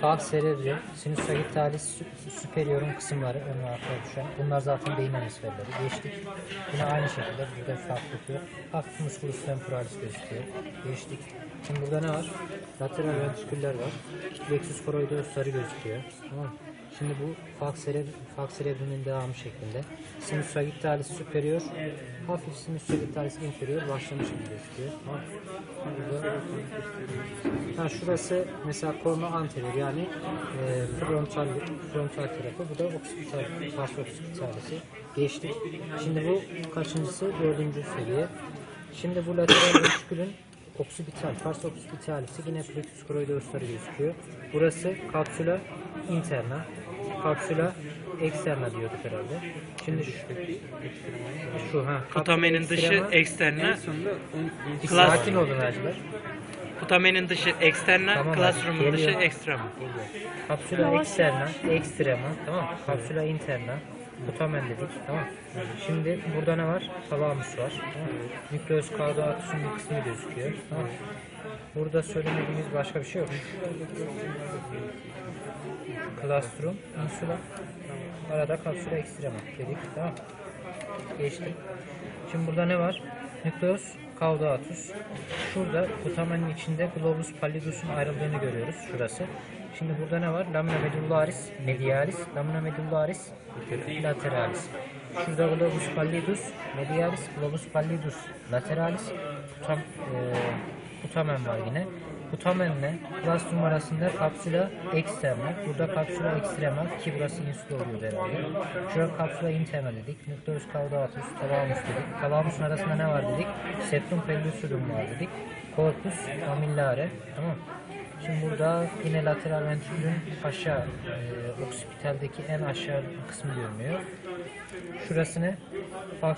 Falx cerebri, sinüs sagittalis sü- superior'un kısımları ön ve arkaya düşen. Bunlar zaten beyin hemisferleri. Geçtik. Yine aynı şekilde burada farklılık yok. Hafif musculus temporalis gözüküyor. Geçtik. Şimdi burada ne var? Lateral ventriküller var. Plexus choroideus sarı gözüküyor. Tamam? Şimdi bu falx cerebri, falx cerebri'nin devamı şeklinde. Sinüs sagittalis superior, hafif sinüs sagittalis inferior başlamış gibi gözüküyor. Ha şurası mesela korna anterior yani e, frontal frontal tarafı. Bu da oksipital, pars oksipitalisi. Geçtik. Şimdi bu kaçıncısı? Dördüncü seviye. Şimdi bu lateral ventrikülün oksipital, pars oksipitalisi yine plexus choroideus'ları gözüküyor. Burası kapsula interna, kapsula externa diyorduk herhalde. Şimdi şu, şu ha. kapsula Putamenin dışı Klas- sakin olun acılar. Putamenin dışı eksterne, Tamam, classroom'un geliyor. dışı ekstrem. Kapsula externa, extrema, tamam mı? Kapsula interna, putamen dedik, tamam mı? Şimdi burada ne var? Talamus var, tamam mı? Nükleus caudatus'un bir kısmı gözüküyor, tamam mı? Burada söylemediğimiz başka bir şey yok. Clastrum, insula, arada kapsula extrema dedik, tamam mı? Geçtim. Şimdi burada ne var? Nükleus caudatus. Şurada putamenin içinde globus pallidus'un ayrıldığını görüyoruz. Şurası. Şimdi burada ne var? Lamina medullaris medialis, lamina medullaris lateralis. Şurada globus pallidus medialis, globus pallidus lateralis. Putam, e, putamen var yine. Putamenle plastrum arasında kapsula externa. Burada kapsula extrema ki burası insula oluyor herhalde. Şurada kapsula interna dedik. Nucleus caudatus, talamus dedik. Talamusun arasında ne var dedik? Septum pellucidum var dedik. Corpus amillare. Tamam. Şimdi burada yine lateral ventrikülün aşağı e, oksipitaldeki en aşağı kısmı görünüyor. Şurası ne?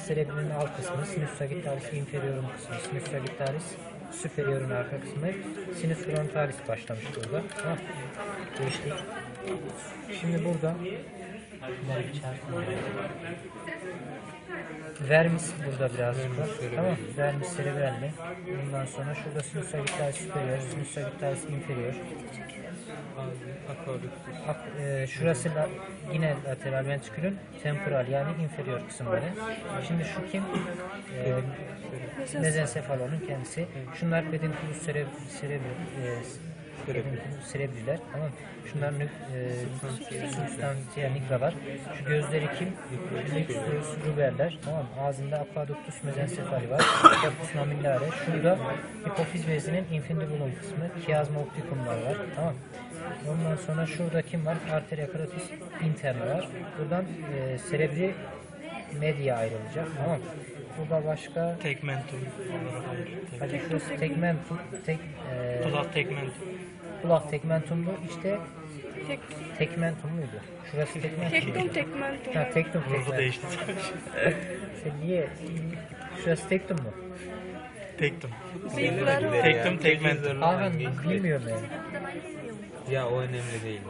Cerebrinin alt kısmı, sinüs sagittalis inferior'un kısmı, sinüs sagittalis superior'un arka kısmı, sinüs frontalis başlamış burada. Tamam. Geçtik. Şimdi burada bunları çarpmayalım. Vermis burada birazcık var. Tamam. Vermis cerebralli. Bundan sonra şurada sinüs sagittalis superior, sinüs sagittalis inferior. Ak- e, şurası da yine lateral ventrikülün temporal yani inferior kısımları. Şimdi şu kim? E, mezencephalonun kendisi. Şunlar pedunculus cerebri, cerebri, e, pedunculus cerebriler. Tamam mı? Şunlar nük, e, substantia nigra var. Şu gözleri kim? Ruberler. Tamam? Ağzında aqueductus mezencephali var. Corpus mamillare. Şurada hipofiz bezinin infundibulum kısmı. Chiasma opticumlar var. Tamam? Ondan sonra şurada kim var? Arteria carotis interna var. Buradan e, cerebri media ayrılacak. Tamam. mı? Burada başka Tegmentum olarak alır. hadi şurası tegmentum, tek, e, Kulak tegmentum. kulak tegmentumlu işte Tek, tegmentum muydu? Şurası tegmentum. tektum tekmentum. Ha tektum Ruhu tegmentum. değişti. Sen niye? Şurası tektum mu? Tektum. Bıyıklar var. Tektum tegmentum. Aa ben bilmiyorum yani. Ya o önemli değil.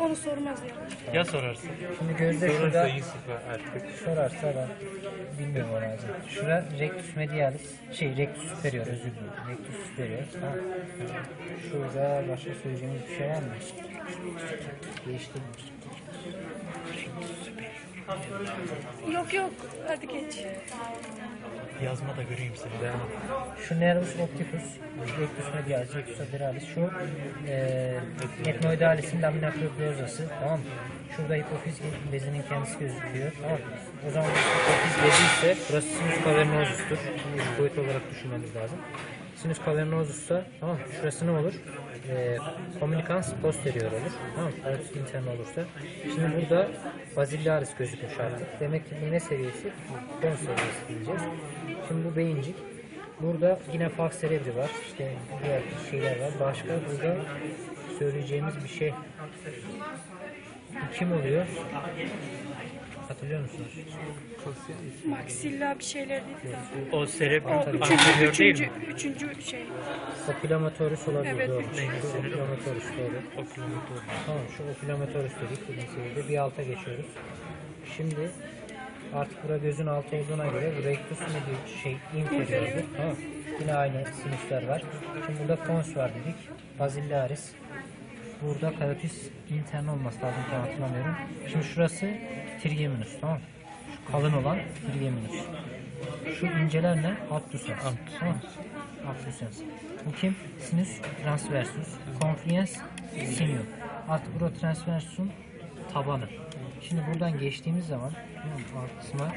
Onu sormaz ya. Ya sorarsın. Şimdi gözde Sorarsa şurada Yusuf artık. sorarsa ben bilmiyorum o lazım. Şura rectus medialis, şey rectus superior özür dilerim. Rectus superior. Ha. Şurada başka söyleyeceğimiz bir şey var mı? Geçtim. Yok yok. Hadi geç. Yazma da göreyim seni. Şu nervus opticus, rectus medialis, rectus lateralis, şu e, etmoidalis'in lamina propriosası, tamam mı? Şurada hipofiz bezinin kendisi gözüküyor, tamam mı? O zaman hipofiz bezi ise burası sinus cavernosus'tur. Şimdi boyut olarak düşünmemiz lazım. Sinus cavernosus'ta, tamam mı? Şurası ne olur? E, communicans posterior olur, tamam mı? Aortus interne olursa. Şimdi burada basilaris gözükmüş artık. Demek ki bu seviyesi? 10 seviyesi diyeceğiz. Şimdi bu beyincik. Burada yine fax cerebri var. İşte diğer şeyler var. Başka burada söyleyeceğimiz bir şey. Kim oluyor? Hatırlıyor musunuz? Maxilla bir şeyler dedi. O O üçüncü, değil üçüncü, mi? üçüncü şey. Opilomotorus olabilir Evet, doğru. üçüncü. Opilomotorus doğru. Opilomotor. Tamam şu opilomotorus dedik bugün seviyede. Bir alta geçiyoruz. Şimdi artık bura gözün altı olduğuna göre bu rectus medial şey inferior'dur. Tamam. Yine aynı sinüsler var. Şimdi burada fons var dedik. Basilaris. Burada karotis interne olması lazım tam hatırlamıyorum. Şimdi şurası trigeminus tamam? Şu kalın olan trigeminus. Şu inceler ne? Abducens. Tamam? Abducens. Bu kim? Sinus transversus. Confluens senior. Artık bura transversus'un tabanı. Şimdi buradan geçtiğimiz zaman alt kısma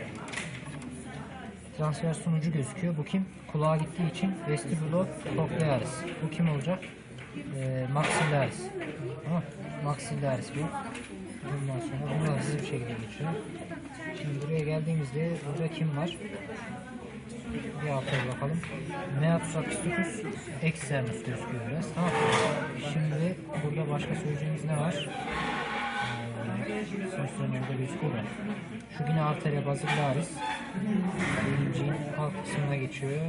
transfer sunucu gözüküyor. Bu kim? Kulağa gittiği için vestibulo cochlearis. Bu kim olacak? Ee, maxillaris. Tamam. Maxillaris bu. Bundan sonra bunlar hızlı bir şekilde geçiyor. Şimdi buraya geldiğimizde burada kim var? Bir alta bakalım. Meatus apisticus externus gözüküyor biraz. Tamam. Şimdi burada başka söyleyeceğimiz ne var? Sonuçların orada gözüküyor. Şu yine arteria basilaris. Birinciğin alt kısmına geçiyor.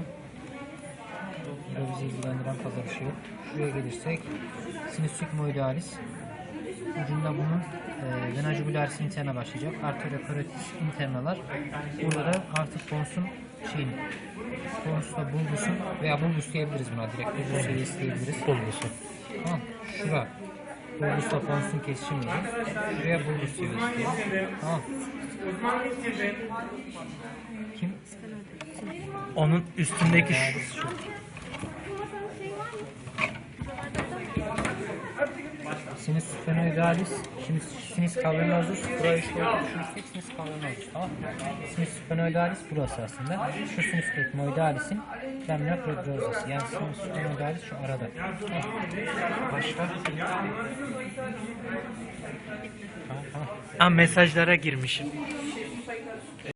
Burada bizi ilgilendiren fazla bir şey yok. Şuraya gelirsek sinüs sigmoidalis. Ucunda bunun e, vena jugularis interna başlayacak. Arteria carotis internalar. Burada da artık bonsun şeyin bonusla bulbusun veya bulbus diyebiliriz buna direkt bulbus seviyesi diyebiliriz. Bulgusu. Tamam. Şura. Bulbusla fonsun kesişim yeri. Şuraya bulbus seviyesi diyelim. Tamam. Kim? Onun üstündeki şu. Sinüs sphenoidalis, şimdi sinüs cavernosus, burayı şöyle düşünürsek sinüs cavernosus, tamam? Sinüs sphenoidalis burası aslında. Şu sinüs etmoidalis'in lamina protrosası. Yani sinüs sphenoidalis şu arada. Başka? Tamam, tamam. Ha mesajlara girmişim.